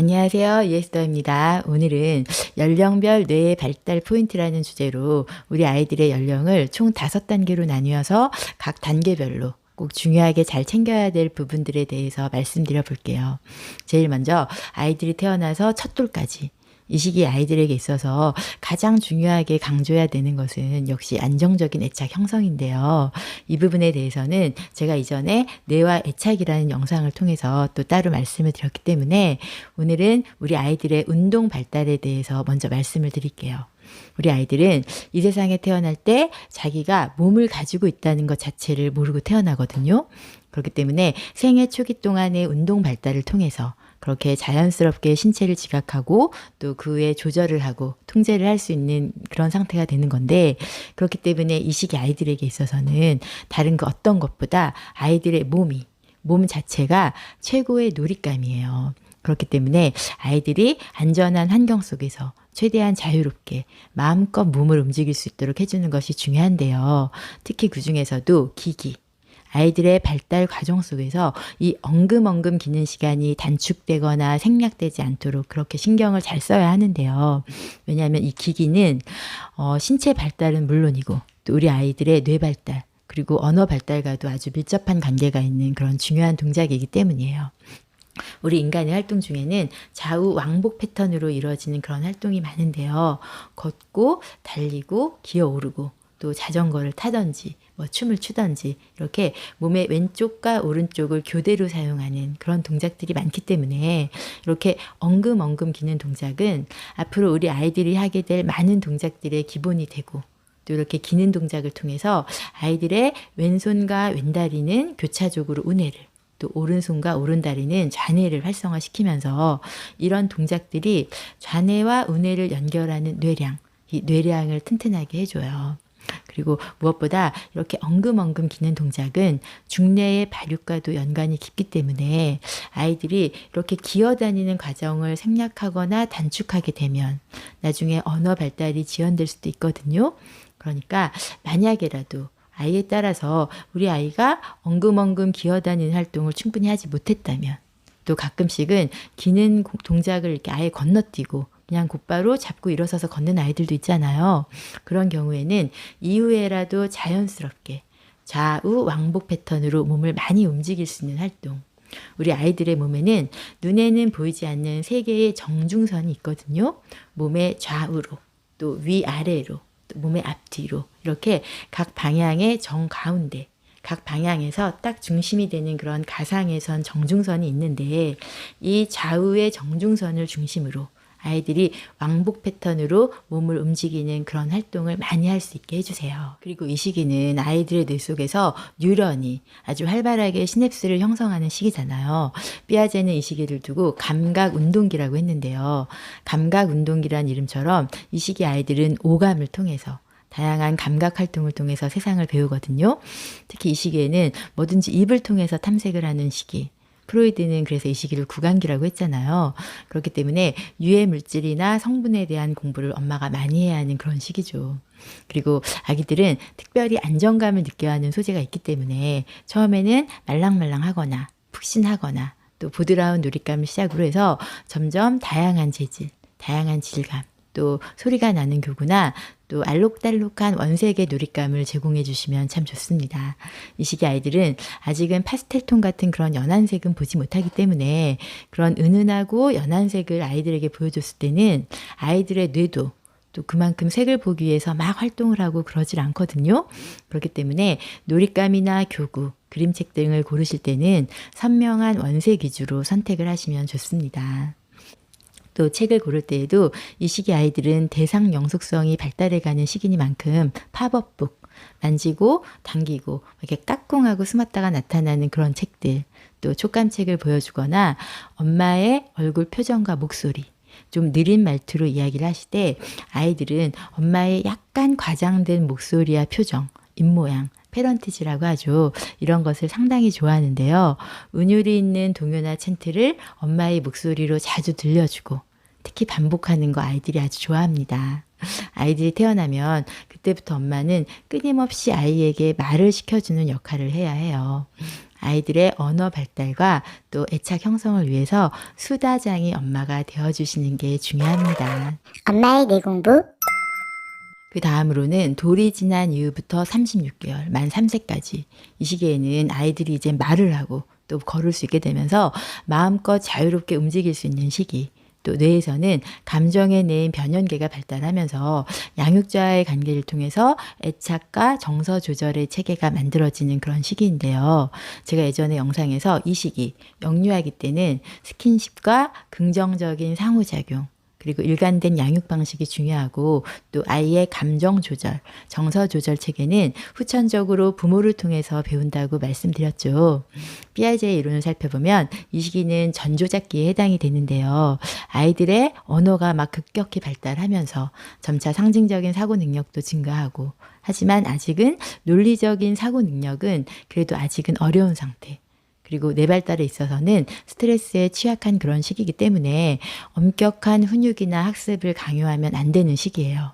안녕하세요. 이에스더입니다. 오늘은 연령별 뇌의 발달 포인트라는 주제로 우리 아이들의 연령을 총 다섯 단계로 나뉘어서 각 단계별로 꼭 중요하게 잘 챙겨야 될 부분들에 대해서 말씀드려 볼게요. 제일 먼저 아이들이 태어나서 첫 돌까지 이 시기 아이들에게 있어서 가장 중요하게 강조해야 되는 것은 역시 안정적인 애착 형성인데요. 이 부분에 대해서는 제가 이전에 뇌와 애착이라는 영상을 통해서 또 따로 말씀을 드렸기 때문에 오늘은 우리 아이들의 운동 발달에 대해서 먼저 말씀을 드릴게요. 우리 아이들은 이 세상에 태어날 때 자기가 몸을 가지고 있다는 것 자체를 모르고 태어나거든요. 그렇기 때문에 생애 초기 동안의 운동 발달을 통해서 그렇게 자연스럽게 신체를 지각하고 또 그에 조절을 하고 통제를 할 수 있는 그런 상태가 되는 건데 그렇기 때문에 이 시기 아이들에게 있어서는 다른 그 어떤 것보다 아이들의 몸이 몸 자체가 최고의 놀잇감이에요. 그렇기 때문에 아이들이 안전한 환경 속에서 최대한 자유롭게 마음껏 몸을 움직일 수 있도록 해주는 것이 중요한데요. 특히 그 중에서도 기기, 아이들의 발달 과정 속에서 이 엉금엉금 기는 시간이 단축되거나 생략되지 않도록 그렇게 신경을 잘 써야 하는데요. 왜냐하면 이 기기는 어, 신체 발달은 물론이고 또 우리 아이들의 뇌 발달 그리고 언어 발달과도 아주 밀접한 관계가 있는 그런 중요한 동작이기 때문이에요. 우리 인간의 활동 중에는 좌우 왕복 패턴으로 이루어지는 그런 활동이 많은데요. 걷고 달리고 기어 오르고 또 자전거를 타던지 뭐 춤을 추던지 이렇게 몸의 왼쪽과 오른쪽을 교대로 사용하는 그런 동작들이 많기 때문에 이렇게 엉금엉금 기는 동작은 앞으로 우리 아이들이 하게 될 많은 동작들의 기본이 되고 또 이렇게 기는 동작을 통해서 아이들의 왼손과 왼다리는 교차적으로 운해를 또 오른손과 오른다리는 좌뇌를 활성화시키면서 이런 동작들이 좌뇌와 우뇌를 연결하는 뇌량, 이 뇌량을 튼튼하게 해줘요. 그리고 무엇보다 이렇게 엉금엉금 기는 동작은 중뇌의 발육과도 연관이 깊기 때문에 아이들이 이렇게 기어다니는 과정을 생략하거나 단축하게 되면 나중에 언어 발달이 지연될 수도 있거든요. 그러니까 만약에라도 아이에 따라서 우리 아이가 엉금엉금 기어다니는 활동을 충분히 하지 못했다면 또 가끔씩은 기는 동작을 이렇게 아예 건너뛰고 그냥 곧바로 잡고 일어서서 걷는 아이들도 있잖아요. 그런 경우에는 이후에라도 자연스럽게 좌우 왕복 패턴으로 몸을 많이 움직일 수 있는 활동. 우리 아이들의 몸에는 눈에는 보이지 않는 세 개의 정중선이 있거든요. 몸의 좌우로, 또 위아래로, 또 몸의 앞뒤로, 이렇게 각 방향의 정가운데, 각 방향에서 딱 중심이 되는 그런 가상의 선 정중선이 있는데, 이 좌우의 정중선을 중심으로 아이들이 왕복 패턴으로 몸을 움직이는 그런 활동을 많이 할 수 있게 해주세요. 그리고 이 시기는 아이들의 뇌 속에서 뉴런이 아주 활발하게 시냅스를 형성하는 시기잖아요. 삐아제는 이 시기를 두고 감각 운동기라고 했는데요. 감각 운동기란 이름처럼 이 시기 아이들은 오감을 통해서 다양한 감각 활동을 통해서 세상을 배우거든요. 특히 이 시기에는 뭐든지 입을 통해서 탐색을 하는 시기, 프로이드는 그래서 이 시기를 구강기라고 했잖아요. 그렇기 때문에 유해 물질이나 성분에 대한 공부를 엄마가 많이 해야 하는 그런 시기죠. 그리고 아기들은 특별히 안정감을 느껴야 하는 소재가 있기 때문에 처음에는 말랑말랑하거나 푹신하거나 또 부드러운 놀잇감을 시작으로 해서 점점 다양한 재질, 다양한 질감, 또 소리가 나는 교구나 또 알록달록한 원색의 놀잇감을 제공해 주시면 참 좋습니다. 이 시기 아이들은 아직은 파스텔톤 같은 그런 연한 색은 보지 못하기 때문에 그런 은은하고 연한 색을 아이들에게 보여줬을 때는 아이들의 뇌도 또 그만큼 색을 보기 위해서 막 활동을 하고 그러질 않거든요. 그렇기 때문에 놀잇감이나 교구, 그림책 등을 고르실 때는 선명한 원색 위주로 선택을 하시면 좋습니다. 또 책을 고를 때에도 이 시기 아이들은 대상 영속성이 발달해가는 시기니만큼 팝업북 만지고 당기고 이렇게 까꿍하고 숨었다가 나타나는 그런 책들 또 촉감책을 보여주거나 엄마의 얼굴 표정과 목소리 좀 느린 말투로 이야기를 때 아이들은 엄마의 약간 과장된 목소리와 표정, 입모양 페런티지라고 하죠. 이런 것을 상당히 좋아하는데요. 은율이 있는 동요나 챈트를 엄마의 목소리로 자주 들려주고 특히 반복하는 거 아이들이 아주 좋아합니다. 아이들이 태어나면 그때부터 엄마는 끊임없이 아이에게 말을 시켜주는 역할을 해야 해요. 아이들의 언어 발달과 또 애착 형성을 위해서 수다장이 엄마가 되어주시는 게 중요합니다. 엄마의 뇌공부 그 다음으로는 돌이 지난 이후부터 36개월, 만 3세까지. 이 시기에는 아이들이 이제 말을 하고 또 걸을 수 있게 되면서 마음껏 자유롭게 움직일 수 있는 시기. 또 뇌에서는 감정에 내인 변연계가 발달하면서 양육자와의 관계를 통해서 애착과 정서 조절의 체계가 만들어지는 그런 시기인데요. 제가 예전에 영상에서 이 시기, 영유아기 때는 스킨십과 긍정적인 상호작용, 그리고 일관된 양육 방식이 중요하고 또 아이의 감정 조절, 정서 조절 체계는 후천적으로 부모를 통해서 배운다고 말씀드렸죠. 피아제의 이론을 살펴보면 이 시기는 전조작기에 해당이 되는데요. 아이들의 언어가 막 급격히 발달하면서 점차 상징적인 사고 능력도 증가하고 하지만 아직은 논리적인 사고 능력은 그래도 아직은 어려운 상태. 그리고 뇌 발달에 있어서는 스트레스에 취약한 그런 시기이기 때문에 엄격한 훈육이나 학습을 강요하면 안 되는 시기예요.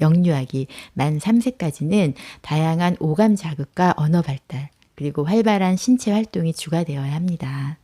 영유아기 만 3세까지는 다양한 오감 자극과 언어 발달, 그리고 활발한 신체 활동이 주가 되어야 합니다.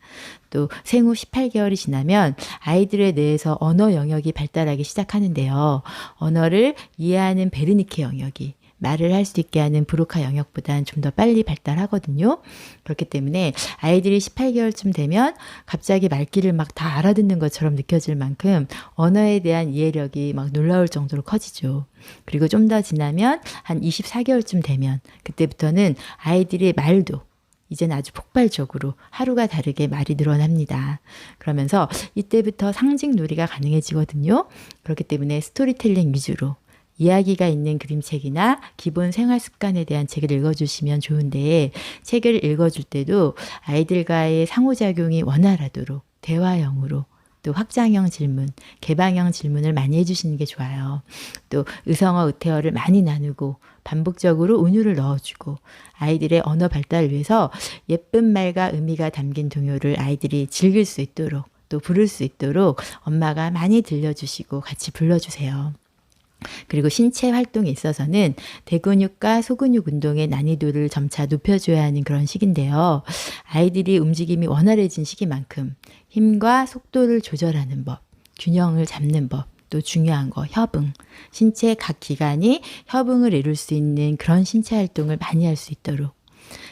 또 생후 18개월이 지나면 아이들의 뇌에서 언어 영역이 발달하기 시작하는데요. 언어를 이해하는 베르니케 영역이 말을 할 수 있게 하는 브로카 영역보다는 좀더 빨리 발달하거든요. 그렇기 때문에 아이들이 18개월쯤 되면 갑자기 말귀를 막 다 알아듣는 것처럼 느껴질 만큼 언어에 대한 이해력이 막 놀라울 정도로 커지죠. 그리고 좀 더 지나면 한 24개월쯤 되면 그때부터는 아이들의 말도 이제는 아주 폭발적으로 하루가 다르게 말이 늘어납니다. 그러면서 이때부터 상징 놀이가 가능해지거든요. 그렇기 때문에 스토리텔링 위주로 이야기가 있는 그림책이나 기본 생활 습관에 대한 책을 읽어주시면 좋은데 책을 읽어줄 때도 아이들과의 상호작용이 원활하도록 대화형으로 또 확장형 질문, 개방형 질문을 많이 해주시는 게 좋아요. 또 의성어, 의태어를 많이 나누고 반복적으로 운율을 넣어주고 아이들의 언어 발달을 위해서 예쁜 말과 의미가 담긴 동요를 아이들이 즐길 수 있도록 또 부를 수 있도록 엄마가 많이 들려주시고 같이 불러주세요. 그리고 신체 활동에 있어서는 대근육과 소근육 운동의 난이도를 점차 높여줘야 하는 그런 시기인데요. 아이들이 움직임이 원활해진 시기만큼 힘과 속도를 조절하는 법, 균형을 잡는 법, 또 중요한 거 협응. 신체 각 기관이 협응을 이룰 수 있는 그런 신체 활동을 많이 할 수 있도록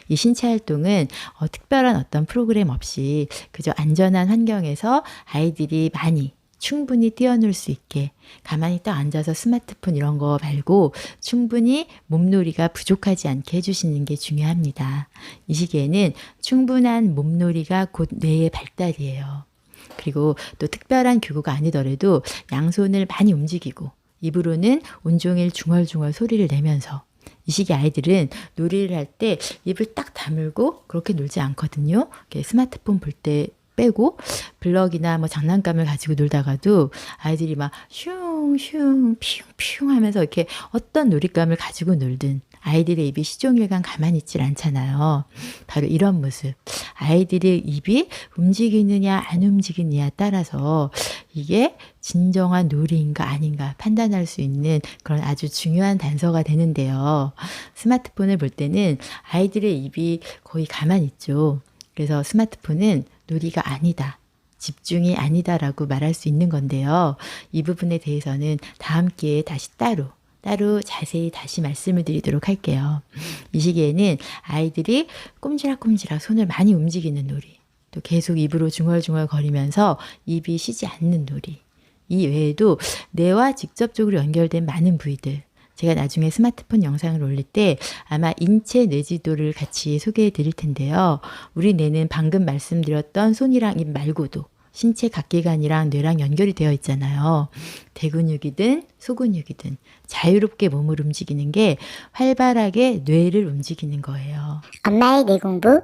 이 신체 활동은 어, 특별한 어떤 프로그램 없이 그저 안전한 환경에서 아이들이 많이 충분히 뛰어놀 수 있게 가만히 딱 앉아서 스마트폰 이런 거 말고 충분히 몸놀이가 부족하지 않게 해주시는 게 중요합니다. 이 시기에는 충분한 몸놀이가 곧 뇌의 발달이에요. 그리고 또 특별한 교구가 아니더라도 양손을 많이 움직이고 입으로는 온종일 중얼중얼 소리를 내면서 이 시기 아이들은 놀이를 할 때 입을 딱 다물고 그렇게 놀지 않거든요. 스마트폰 볼 때 빼고 블럭이나 뭐 장난감을 가지고 놀다가도 아이들이 막 슝슝 피웅피웅 하면서 이렇게 어떤 놀잇감을 가지고 놀든 아이들의 입이 시종일관 가만히 있질 않잖아요. 바로 이런 모습. 아이들의 입이 움직이느냐 안 움직이느냐에 따라서 이게 진정한 놀이인가 아닌가 판단할 수 있는 그런 아주 중요한 단서가 되는데요. 스마트폰을 볼 때는 아이들의 입이 거의 가만히 있죠. 그래서 스마트폰은 놀이가 아니다. 집중이 아니다라고 말할 수 있는 건데요. 이 부분에 대해서는 다음 기회에 다시 따로 따로 자세히 다시 말씀을 드리도록 할게요. 이 시기에는 아이들이 꼼지락꼼지락 손을 많이 움직이는 놀이, 또 계속 입으로 중얼중얼 거리면서 입이 쉬지 않는 놀이, 이 외에도 뇌와 직접적으로 연결된 많은 부위들, 제가 나중에 스마트폰 영상을 올릴 때 아마 인체 뇌지도를 같이 소개해 드릴 텐데요. 우리 뇌는 방금 말씀드렸던 손이랑 입 말고도 신체 각기관이랑 뇌랑 연결이 되어 있잖아요. 대근육이든 소근육이든 자유롭게 몸을 움직이는 게 활발하게 뇌를 움직이는 거예요. 엄마의 뇌 공부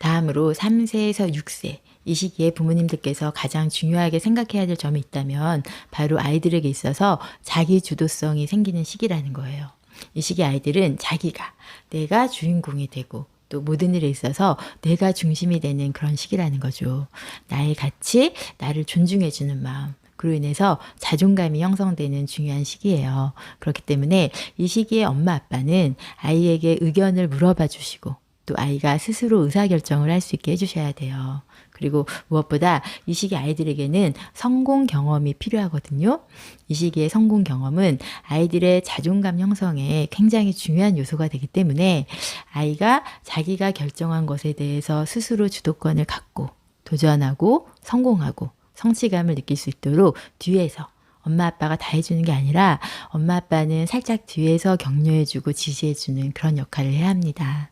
다음으로 3세에서 6세. 이 시기에 부모님들께서 가장 중요하게 생각해야 될 점이 있다면 바로 아이들에게 있어서 자기 주도성이 생기는 시기라는 거예요. 이 시기 아이들은 자기가 내가 주인공이 되고 또 모든 일에 있어서 내가 중심이 되는 그런 시기라는 거죠. 나의 가치, 나를 존중해주는 마음. 그로 인해서 자존감이 형성되는 중요한 시기예요. 그렇기 때문에 이 시기에 엄마 아빠는 아이에게 의견을 물어봐 주시고 또 아이가 스스로 의사결정을 할 수 있게 해주셔야 돼요. 그리고 무엇보다 이 시기 아이들에게는 성공 경험이 필요하거든요. 이 시기의 성공 경험은 아이들의 자존감 형성에 굉장히 중요한 요소가 되기 때문에 아이가 자기가 결정한 것에 대해서 스스로 주도권을 갖고 도전하고 성공하고 성취감을 느낄 수 있도록 뒤에서 엄마 아빠가 다 해주는 게 아니라 엄마 아빠는 살짝 뒤에서 격려해주고 지지해주는 그런 역할을 해야 합니다.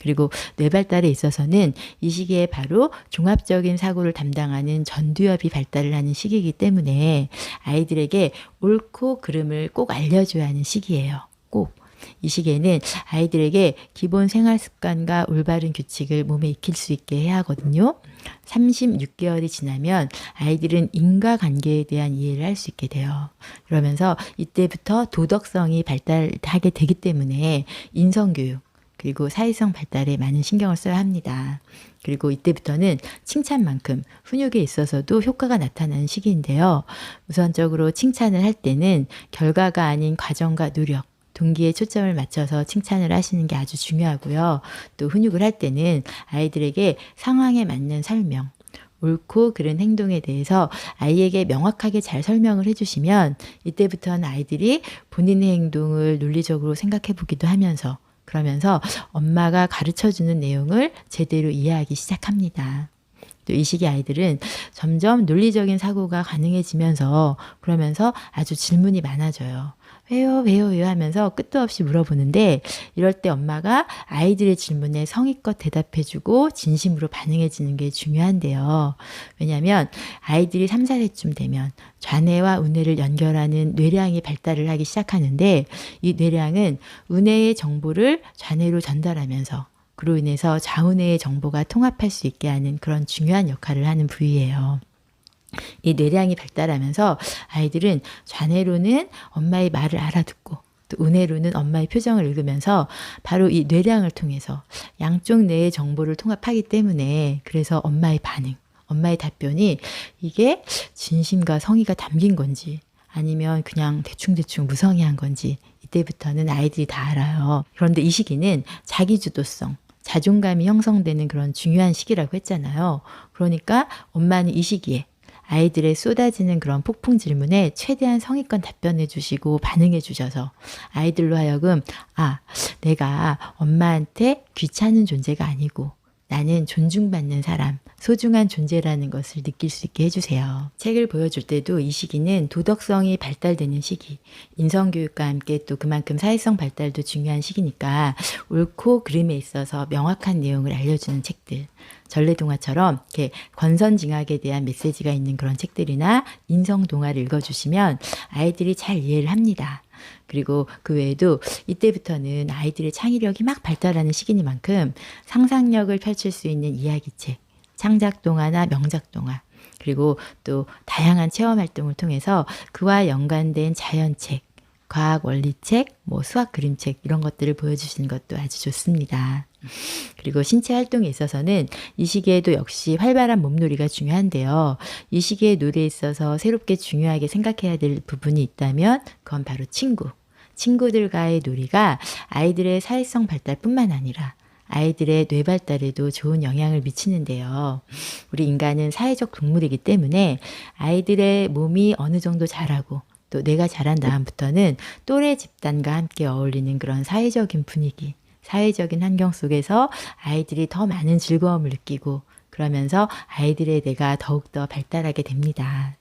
그리고 뇌 발달에 있어서는 이 시기에 바로 종합적인 사고를 담당하는 전두엽이 발달을 하는 시기이기 때문에 아이들에게 옳고 그름을 꼭 알려줘야 하는 시기예요. 꼭. 이 시기에는 아이들에게 기본 생활 습관과 올바른 규칙을 몸에 익힐 수 있게 해야 하거든요. 36개월이 지나면 아이들은 인과관계에 대한 이해를 할 수 있게 돼요. 그러면서 이때부터 도덕성이 발달하게 되기 때문에 인성교육, 그리고 사회성 발달에 많은 신경을 써야 합니다. 그리고 이때부터는 칭찬만큼 훈육에 있어서도 효과가 나타나는 시기인데요. 우선적으로 칭찬을 할 때는 결과가 아닌 과정과 노력, 동기에 초점을 맞춰서 칭찬을 하시는 게 아주 중요하고요. 또 훈육을 할 때는 아이들에게 상황에 맞는 설명, 옳고 그른 행동에 대해서 아이에게 명확하게 잘 설명을 해주시면 이때부터는 아이들이 본인의 행동을 논리적으로 생각해 보기도 하면서 그러면서 엄마가 가르쳐 주는 내용을 제대로 이해하기 시작합니다. 또 이 시기 아이들은 점점 논리적인 사고가 가능해지면서 그러면서 아주 질문이 많아져요. 왜요, 왜요, 왜요 하면서 끝도 없이 물어보는데 이럴 때 엄마가 아이들의 질문에 성의껏 대답해주고 진심으로 반응해주는 게 중요한데요. 왜냐하면 아이들이 3, 4세쯤 되면 좌뇌와 우뇌를 연결하는 뇌량이 발달을 하기 시작하는데 이 뇌량은 우뇌의 정보를 좌뇌로 전달하면서 그로 인해서 좌우뇌의 정보가 통합할 수 있게 하는 그런 중요한 역할을 하는 부위예요. 이 뇌량이 발달하면서 아이들은 좌뇌로는 엄마의 말을 알아듣고 또 우뇌로는 엄마의 표정을 읽으면서 바로 이 뇌량을 통해서 양쪽 뇌의 정보를 통합하기 때문에 그래서 엄마의 반응, 엄마의 답변이 이게 진심과 성의가 담긴 건지 아니면 그냥 대충대충 무성의한 건지 이때부터는 아이들이 다 알아요. 그런데 이 시기는 자기 주도성, 자존감이 형성되는 그런 중요한 시기라고 했잖아요. 그러니까 엄마는 이 시기에 아이들의 쏟아지는 그런 폭풍 질문에 최대한 성의껏 답변해 주시고 반응해 주셔서 아이들로 하여금 아, 내가 엄마한테 귀찮은 존재가 아니고 나는 존중받는 사람, 소중한 존재라는 것을 느낄 수 있게 해주세요. 책을 보여줄 때도 이 시기는 도덕성이 발달되는 시기, 인성교육과 함께 또 그만큼 사회성 발달도 중요한 시기니까 옳고 그름에 있어서 명확한 내용을 알려주는 책들, 전래동화처럼 이렇게 권선징악에 대한 메시지가 있는 그런 책들이나 인성동화를 읽어주시면 아이들이 잘 이해를 합니다. 그리고 그 외에도 이때부터는 아이들의 창의력이 막 발달하는 시기니만큼 상상력을 펼칠 수 있는 이야기책, 창작 동화나 명작 동화, 그리고 또 다양한 체험 활동을 통해서 그와 연관된 자연책, 과학 원리책, 뭐 수학 그림책 이런 것들을 보여주시는 것도 아주 좋습니다. 그리고 신체 활동에 있어서는 이 시기에도 역시 활발한 몸놀이가 중요한데요. 이 시기의 놀이에 있어서 새롭게 중요하게 생각해야 될 부분이 있다면 그건 바로 친구. 친구들과의 놀이가 아이들의 사회성 발달뿐만 아니라 아이들의 뇌 발달에도 좋은 영향을 미치는데요. 우리 인간은 사회적 동물이기 때문에 아이들의 몸이 어느 정도 자라고 또 내가 자란 다음부터는 또래 집단과 함께 어울리는 그런 사회적인 분위기, 사회적인 환경 속에서 아이들이 더 많은 즐거움을 느끼고 그러면서 아이들의 뇌가 더욱더 발달하게 됩니다.